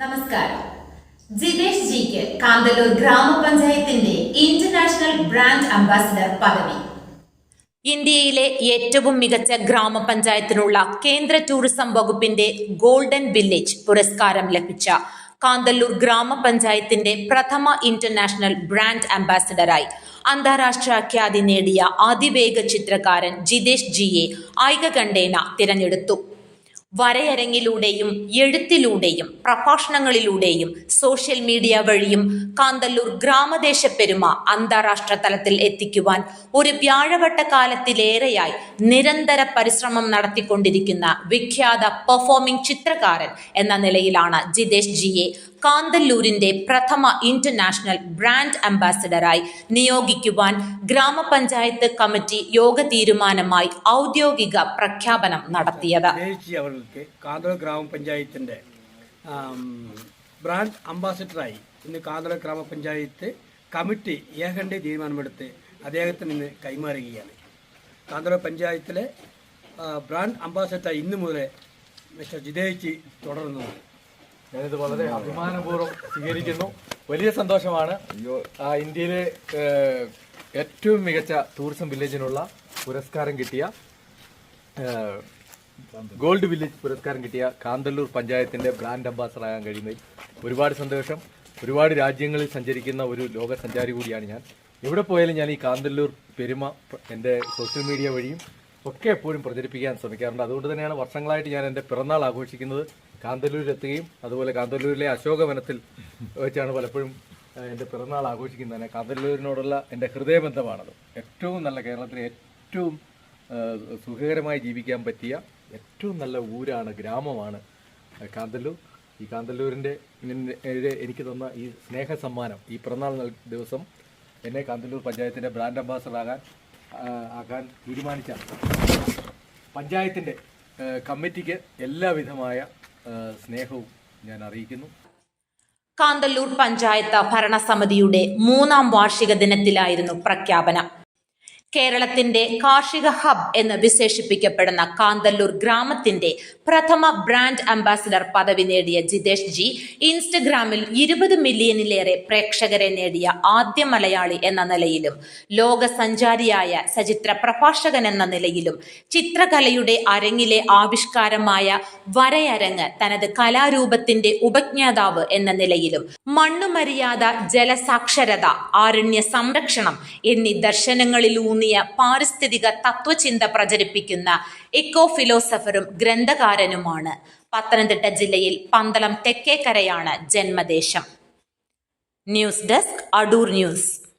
നമസ്കാരം. ജിതേഷ് ജിക്ക് കാന്തല്ലൂർ ഗ്രാമപഞ്ചായത്തിന്റെ ഇന്റർനാഷണൽ ബ്രാൻഡ് അംബാസിഡർ പദവി. ഇന്ത്യയിലെ ഏറ്റവും മികച്ച ഗ്രാമപഞ്ചായത്തിനുള്ള കേന്ദ്ര ടൂറിസം വകുപ്പിന്റെ ഗോൾഡൻ വില്ലേജ് പുരസ്കാരം ലഭിച്ച കാന്തല്ലൂർ ഗ്രാമപഞ്ചായത്തിന്റെ പ്രഥമ ഇന്റർനാഷണൽ ബ്രാൻഡ് അംബാസിഡറായി അന്താരാഷ്ട്ര ഖ്യാതി നേടിയ അതിവേഗ ചിത്രകാരൻ ജിതേഷ് ജിയെ ഐകകണ്ഠേന തിരഞ്ഞെടുത്തു. വരയരങ്ങിലൂടെയും എഴുത്തിലൂടെയും പ്രഭാഷണങ്ങളിലൂടെയും സോഷ്യൽ മീഡിയ വഴിയും കാന്തല്ലൂർ ഗ്രാമദേശ പെരുമ അന്താരാഷ്ട്ര തലത്തിൽ എത്തിക്കുവാൻ ഒരു വ്യാഴവട്ട കാലത്തിലേറെയായി നിരന്തര പരിശ്രമം നടത്തിക്കൊണ്ടിരിക്കുന്ന വിഖ്യാത പെർഫോമിംഗ് ചിത്രകാരൻ എന്ന നിലയിലാണ് ജിതേഷ് ജിയെ കാന്തല്ലൂരിന്റെ പ്രഥമ ഇന്റർനാഷണൽ ബ്രാൻഡ് അംബാസഡറായി നിയോഗിക്കുവാൻ ഗ്രാമപഞ്ചായത്ത് കമ്മിറ്റി യോഗ തീരുമാനമായി ഔദ്യോഗിക പ്രഖ്യാപനം നടത്തിയത്. അവർക്ക് കാന്തള ഗ്രാമപഞ്ചായത്തിന്റെ ബ്രാൻഡ് അംബാസഡറായി ഇന്ന് കാന്തള ഗ്രാമപഞ്ചായത്ത് കമ്മിറ്റി ഏകണ്ഠ തീരുമാനമെടുത്ത് അദ്ദേഹത്തിന് ഇന്ന് കൈമാറുകയാണ്. കാന്തള പഞ്ചായത്തിലെ ബ്രാൻഡ് അംബാസിഡറായി ഇന്നു മുതൽ മിസ്റ്റർ ജിതേച്ചി തുടരുന്നത് ഞാനിത് വളരെ അഭിമാനപൂർവം സ്വീകരിക്കുന്നു. വലിയ സന്തോഷമാണ്. ആ, ഇന്ത്യയിലെ ഏറ്റവും മികച്ച ടൂറിസം വില്ലേജിനുള്ള പുരസ്കാരം കിട്ടിയ ഗോൾഡ് വില്ലേജ് പുരസ്കാരം കിട്ടിയ കാന്തല്ലൂർ പഞ്ചായത്തിന്റെ ബ്രാൻഡ് അംബാസഡർ ആകാൻ കഴിയുന്നതിൽ ഒരുപാട് സന്തോഷം. ഒരുപാട് രാജ്യങ്ങളിൽ സഞ്ചരിക്കുന്ന ഒരു ലോക സഞ്ചാരി കൂടിയാണ് ഞാൻ. എവിടെ പോയാലും ഞാൻ ഈ കാന്തല്ലൂർ പെരുമ എന്റെ സോഷ്യൽ മീഡിയ വഴിയും ഒക്കെ എപ്പോഴും പ്രചരിപ്പിക്കാൻ ശ്രമിക്കാറുണ്ട്. അതുകൊണ്ട് തന്നെയാണ് വർഷങ്ങളായിട്ട് ഞാൻ എന്റെ പിറന്നാൾ ആഘോഷിക്കുന്നത് കാന്തല്ലൂരിലെത്തുകയും അതുപോലെ കാന്തല്ലൂരിലെ അശോകവനത്തിൽ വെച്ചാണ് പലപ്പോഴും എന്റെ പിറന്നാൾ ആഘോഷിക്കുന്നത് കാന്തല്ലൂരിനോടുള്ള എന്റെ ഹൃദയബന്ധമാണത്. ഏറ്റവും നല്ല കേരളത്തിലെ ഏറ്റവും സുഖകരമായി ജീവിക്കാൻ പറ്റിയ ഏറ്റവും നല്ല ഊരാണ് ഗ്രാമമാണ് കാന്തല്ലൂർ. ഈ കാന്തല്ലൂരിന്റെ എനിക്ക് തന്ന ഈ സ്നേഹ സമ്മാനം ഈ പിറന്നാൾ ദിവസം എന്നെ കാന്തല്ലൂർ പഞ്ചായത്തിന്റെ ബ്രാൻഡ് അംബാസഡർ ആകാൻ ആഹ്, ആകാൻ തീരുമാനിച്ച പഞ്ചായത്തിന്റെ കമ്മിറ്റിക്ക് എല്ലാവിധമായ സ്നേഹവും ഞാൻ അറിയിക്കുന്നു. കാന്തല്ലൂർ പഞ്ചായത്ത് ഭരണസമിതിയുടെ മൂന്നാം വാർഷിക ദിനത്തിലായിരുന്നു പ്രഖ്യാപനം. കേരളത്തിന്റെ കാർഷിക ഹബ് എന്ന് വിശേഷിപ്പിക്കപ്പെടുന്ന കാന്തല്ലൂർ ഗ്രാമത്തിന്റെ പ്രഥമ ബ്രാൻഡ് അംബാസിഡർ പദവി നേടിയ ജിതേഷ് ജി ഇൻസ്റ്റഗ്രാമിൽ ഇരുപത് മില്യണിലേറെ പ്രേക്ഷകരെ നേടിയ ആദ്യ മലയാളി എന്ന നിലയിലും ലോക സഞ്ചാരിയായ സചിത്ര പ്രഭാഷകൻ എന്ന നിലയിലും ചിത്രകലയുടെ അരങ്ങിലെ ആവിഷ്കാരമായ വരയരങ്ങ് തനത് കലാരൂപത്തിന്റെ ഉപജ്ഞാതാവ് എന്ന നിലയിലും മണ്ണുമര്യാദ ജലസാക്ഷരത ആരണ്യ സംരക്ഷണം എന്നീ ദർശനങ്ങളിലൂന്നിയ പാരിസ്ഥിതിക തത്വചിന്ത പ്രചരിപ്പിക്കുന്ന എക്കോ ഫിലോസഫറും ഗ്രന്ഥകാരനുമാണ്. പത്തനംതിട്ട ജില്ലയിൽ പന്തളം തെക്കേക്കരയാണ് ജന്മദേശം. News desk Adoor news.